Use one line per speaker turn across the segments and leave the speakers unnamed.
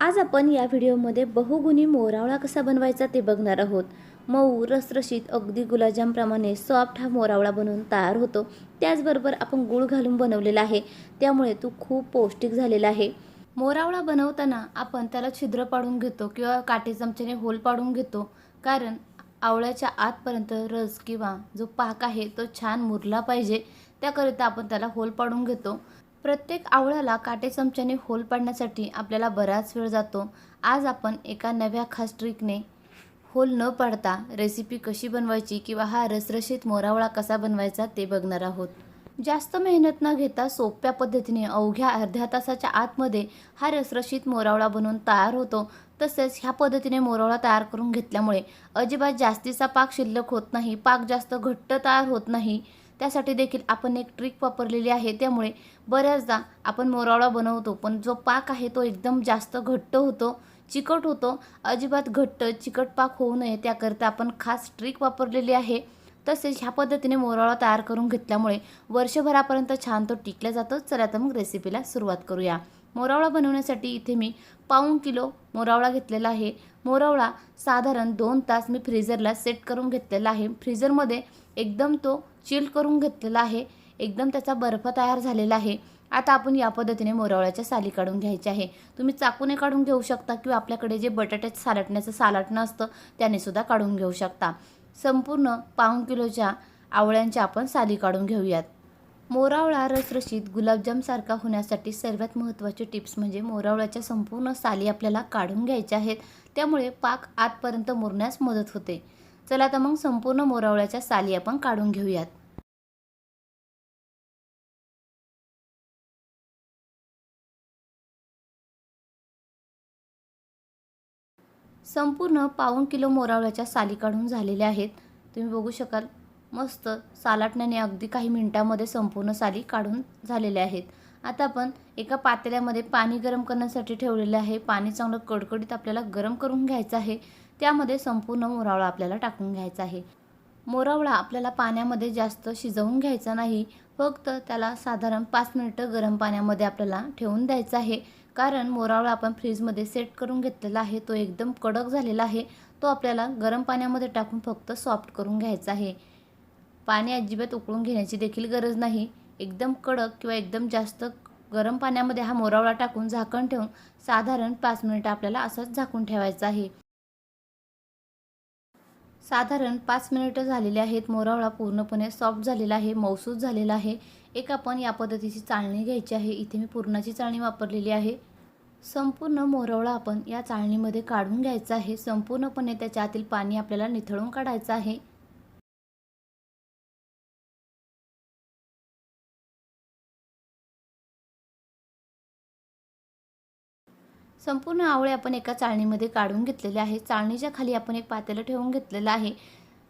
आज आपण या व्हिडिओमध्ये बहुगुणी मोरावळा कसा बनवायचा ते बघणार आहोत. मऊ रसरशीत अगदी गुलाबजामप्रमाणे सॉफ्ट हा मोरावळा बनवून तयार होतो. त्याचबरोबर आपण गूळ घालून बनवलेला आहे. त्यामुळे तो खूप पौष्टिक झालेला आहे. मोरावळा बनवताना आपण त्याला छिद्र पाडून घेतो किंवा काटे चमच्याने होल पाडून घेतो. कारण आवळ्याच्या आतपर्यंत रस किंवा जो पाक आहे तो छान मुरला पाहिजे. त्याकरिता आपण त्याला होल पाडून घेतो. प्रत्येक आवळ्याला काटे चमच्याने होल पाडण्यासाठी आपल्याला बराच वेळ जातो. आज आपण एका नव्या खास ट्रिकने होल न पाडता रेसिपी कशी बनवायची किंवा हा रसरशीत मोरावळा कसा बनवायचा ते बघणार आहोत. जास्त मेहनत न घेता सोप्या पद्धतीने अवघ्या अर्ध्या तासाच्या आतमध्ये हा रसरशीत मोरावळा बनवून तयार होतो. तसेच ह्या पद्धतीने मोरावळा तयार करून घेतल्यामुळे अजिबात जास्तीचा पाक शिल्लक होत नाही पाक जास्त घट्ट तयार होत नाही. त्यासाठी देखील आपण एक ट्रिक वापरलेली आहे. त्यामुळे बऱ्याचदा आपण मोरावळा बनवतो पण जो पाक आहे तो एकदम जास्त घट्ट होतो चिकट होतो. अजिबात घट्ट चिकट पाक होऊ नये त्याकरता आपण खास ट्रिक वापरलेली आहे. तसेच ह्या पद्धतीने मोरावळा तयार करून घेतल्यामुळे वर्षभरापर्यंत छान तो टिकला जातो. चला तर मग रेसिपीला सुरुवात करूया. मोरावळा बनवण्यासाठी इथे मी पाऊण किलो मोरावळा घेतलेला आहे. मोरावळा साधारण दोन तास मी फ्रीजरला सेट करून घेतलेला आहे. फ्रीजरमध्ये एकदम तो चिल करून घेतलेला आहे. एकदम त्याचा बर्फ तयार झालेला आहे. आता आपण या पद्धतीने मोरावळ्याच्या साली काढून घ्यायच्या आहे. तुम्ही चाकूने काढून घेऊ शकता किंवा आपल्याकडे जे बटाट्यात सालटण्याचं सालटणं असतं त्याने सुद्धा काढून घेऊ शकता. संपूर्ण पाऊण किलोच्या आवळ्यांच्या आपण साली काढून घेऊयात. मोरावळा रसरशीत गुलाबजामसारखा होण्यासाठी सर्वात महत्त्वाचे टिप्स म्हणजे मोरावळ्याच्या संपूर्ण साली आपल्याला काढून घ्यायच्या आहेत. त्यामुळे पाक आतपर्यंत मुरण्यास मदत होते. चला तर मग संपूर्ण मोरावळ्याच्या साली आपण काढून घेऊयात. संपूर्ण पाऊण किलो मोरावळ्याच्या साली काढून झालेल्या आहेत. तुम्ही बघू शकाल मस्त सालाटण्याने अगदी काही मिनिटामध्ये संपूर्ण साली काढून झालेल्या आहेत. आता आपण एका पातेल्यामध्ये पाणी गरम करण्यासाठी ठेवलेलं आहे. पाणी चांगलं कडकडीत आपल्याला गरम करून घ्यायचं आहे. त्यामध्ये संपूर्ण मोरावळा आपल्याला टाकून घ्यायचा आहे. मोरावळा आपल्याला पाण्यामध्ये जास्त शिजवून घ्यायचा नाही. फक्त त्याला साधारण पाच मिनिटं गरम पाण्यामध्ये आपल्याला ठेवून द्यायचं आहे. कारण मोरावळा आपण फ्रीजमध्ये सेट करून घेतलेला आहे. तो एकदम कडक झालेला आहे. तो आपल्याला गरम पाण्यामध्ये टाकून फक्त सॉफ्ट करून घ्यायचा आहे. पाणी अजिबात उकळून घेण्याची देखील गरज नाही. एकदम कडक किंवा एकदम जास्त गरम पाण्यामध्ये हा मोरावळा टाकून झाकण ठेवून साधारण पाच मिनिटं आपल्याला असंच झाकून ठेवायचं आहे. साधारण पाच मिनिटं झालेली आहेत. मोरावळा पूर्णपणे सॉफ्ट झालेला आहे मौसूद झालेला आहे. एक आपण या पद्धतीची चाळणी घ्यायची आहे. इथे मी पूर्णाची चाळणी वापरलेली आहे. संपूर्ण मोरवळा आपण या चाळणीमध्ये काढून घ्यायचा आहे. संपूर्णपणे त्याच्या आतील पाणी आपल्याला निथळून काढायचं आहे. संपूर्ण आवळे आपण एका चाळणीमध्ये काढून घेतलेले आहे चाळणीच्या खाली आपण एक पातेलं ठेवून घेतलेलं आहे.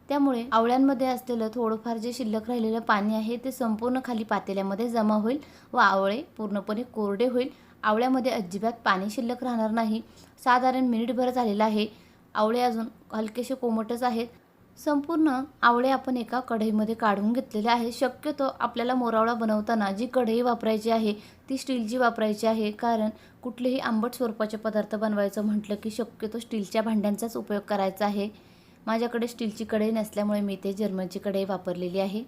त्यामुळे आवळ्यांमध्ये असलेलं थोडंफार जे शिल्लक राहिलेलं पाणी आहे ते संपूर्ण खाली पातेल्यामध्ये जमा होईल व आवळे पूर्णपणे कोरडे होईल. आवळ्यामध्ये अजिबात पाणी शिल्लक राहणार नाही. साधारण मिनिटभर झालेलं आहे. आवळे अजून हलकेसे कोमटच आहेत. संपूर्ण आवळे आपण एका कढईमध्ये काढून घेतलेले आहे शक्यतो आपल्याला मोरावळा बनवताना जी कढई वापरायची आहे ती स्टीलची वापरायची आहे. कारण कुठलेही आंबट स्वरूपाचे पदार्थ बनवायचं म्हटलं की शक्यतो स्टीलच्या भांड्यांचाच उपयोग करायचा आहे. माझ्याकडे स्टीलची कढई नसल्यामुळे मी ते जर्मनची कढई वापरलेली आहे.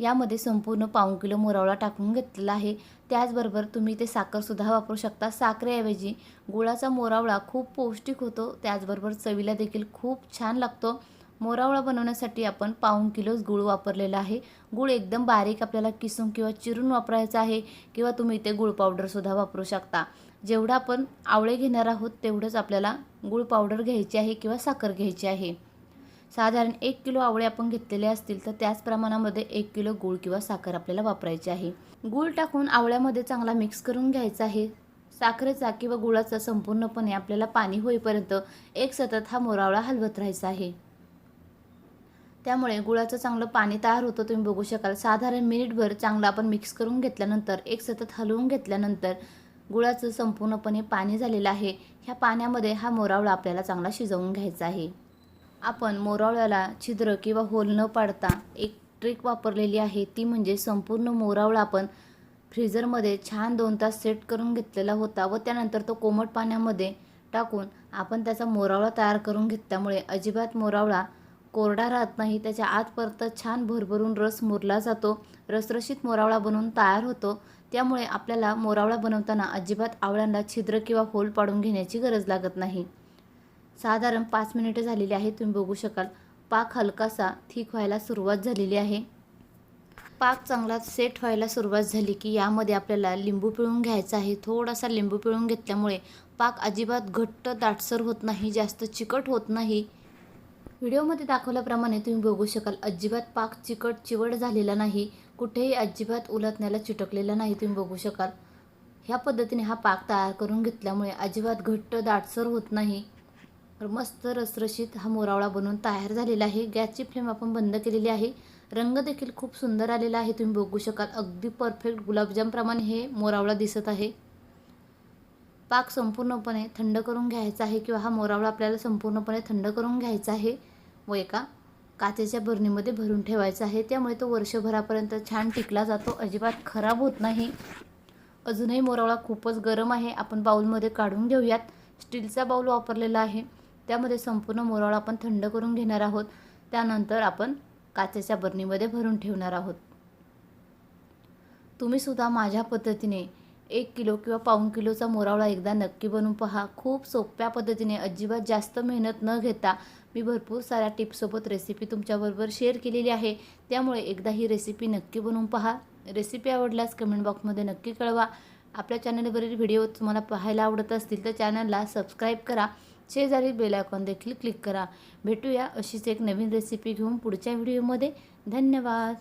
यामध्ये संपूर्ण पाऊण किलो मोरावळा टाकून घेतलेला आहे. त्याचबरोबर तुम्ही ते साखरसुद्धा वापरू शकता. साखरेऐवजी गुळाचा मोरावळा खूप पौष्टिक होतो. त्याचबरोबर चवीला देखील खूप छान लागतो. मोरावळा बनवण्यासाठी आपण पाऊण किलोच गूळ वापरलेला आहे. गूळ एकदम बारीक आपल्याला किसून किंवा चिरून वापरायचा आहे किंवा तुम्ही इथे गूळ पावडरसुद्धा वापरू शकता. जेवढं आपण आवळे घेणार आहोत तेवढंच आपल्याला गूळ पावडर घ्यायची आहे किंवा साखर घ्यायची आहे. साधारण एक किलो आवळे आपण घेतलेले असतील तर त्याच प्रमाणामध्ये एक किलो गूळ किंवा साखर आपल्याला वापरायची आहे. गूळ टाकून आवळ्यामध्ये चांगला मिक्स करून घ्यायचा आहे. साखरेचा किंवा गुळाचा संपूर्णपणे आपल्याला पाणी होईपर्यंत एक सतत हा मोरावळा हलवत राहायचा आहे. त्यामुळे गुळाचं चांगलं पाणी तयार होतं तुम्ही बघू शकाल. साधारण मिनिटभर चांगलं आपण मिक्स करून घेतल्यानंतर एक सतत हलवून घेतल्यानंतर गुळाचं संपूर्णपणे पाणी झालेलं आहे. ह्या पाण्यामध्ये हा मोरावळा आपल्याला चांगला शिजवून घ्यायचा आहे. आपण मोरावळ्याला छिद्र किंवा होल न पाडता एक ट्रिक वापरलेली आहे. ती म्हणजे संपूर्ण मोरावळा आपण फ्रीजरमध्ये छान दोन तास सेट करून घेतलेला होता व त्यानंतर तो कोमट पाण्यामध्ये टाकून आपण त्याचा मोरावळा तयार करून घेतल्यामुळे अजिबात मोरावळा कोरडा राहत नाही. त्याच्या आतपर्यंत छान भरभरून रस मुरला जातो. रसरशीत मोरावळा बनवून तयार होतो. त्यामुळे आपल्याला मोरावळा बनवताना अजिबात आवळ्यांना छिद्र किंवा होल पाडून घेण्याची गरज लागत नाही. साधारण पाच मिनिटे झालेली आहे तुम्ही बघू शकाल. पाक हलकासा थिक व्हायला सुरुवात झालेली आहे. पाक चांगला सेट व्हायला सुरुवात झाली की यामध्ये आपल्याला लिंबू पिळून घ्यायचा आहे. थोडासा लिंबू पिळून घेतल्यामुळे पाक अजिबात घट्ट दाटसर होत नाही जास्त चिकट होत नाही. व्हिडिओमध्ये दाखवल्याप्रमाणे तुम्ही बघू शकाल अजिबात पाक चिकट चिवट झालेला नाही. कुठेही अजिबात उलटण्याला चिटकलेला नाही तुम्ही बघू शकाल. ह्या पद्धतीने हा पाक तयार करून घेतल्यामुळे अजिबात घट्ट दाटसर होत नाही. तर मस्त रसरशीत हा मोरावळा बनवून तयार झालेला आहे. गॅसची फ्लेम आपण बंद केलेली आहे. रंग देखील खूप सुंदर आलेला आहे तुम्ही बघू शकाल. अगदी परफेक्ट गुलाबजामप्रमाणे हे मोरावळा दिसत आहे. पाक संपूर्णपणे थंड करून घ्यायचा आहे किंवा हा मोरावळा आपल्याला संपूर्णपणे थंड करून घ्यायचा आहे. व एका काचेच्या बरणीमध्ये भरून ठेवायचा आहे. त्यामुळे तो वर्षभरापर्यंत छान टिकला जातो. अजिबात खराब होत नाही. अजूनही मोरावळा खूपच गरम आहे. आपण बाऊलमध्ये काढून घेऊयात. स्टीलचा बाऊल वापरलेला आहे. त्यामध्ये संपूर्ण मोरावळा आपण थंड करून घेणार आहोत. त्यानंतर आपण काचेच्या बरणीमध्ये भरून ठेवणार आहोत. तुम्हीसुद्धा माझ्या पद्धतीने एक किलो किंवा पाऊण किलोचा मोरावळा एकदा नक्की बनवून पहा. खूप सोप्या पद्धतीने अजिबात जास्त मेहनत न घेता मी भरपूर साऱ्या टिप्ससोबत रेसिपी तुमच्याबरोबर शेअर केलेली आहे. त्यामुळे एकदा ही रेसिपी नक्की बनवून पहा. रेसिपी आवडल्यास कमेंट बॉक्समध्ये नक्की कळवा. आपल्या चॅनलवरील व्हिडिओ तुम्हाला पाहायला आवडत असतील तर चॅनलला सबस्क्राईब करा. शेजारी बेलायकॉन देखील क्लिक करा. भेटूया अशीच एक नवीन रेसिपी घेऊन पुढच्या व्हिडिओमध्ये धन्यवाद!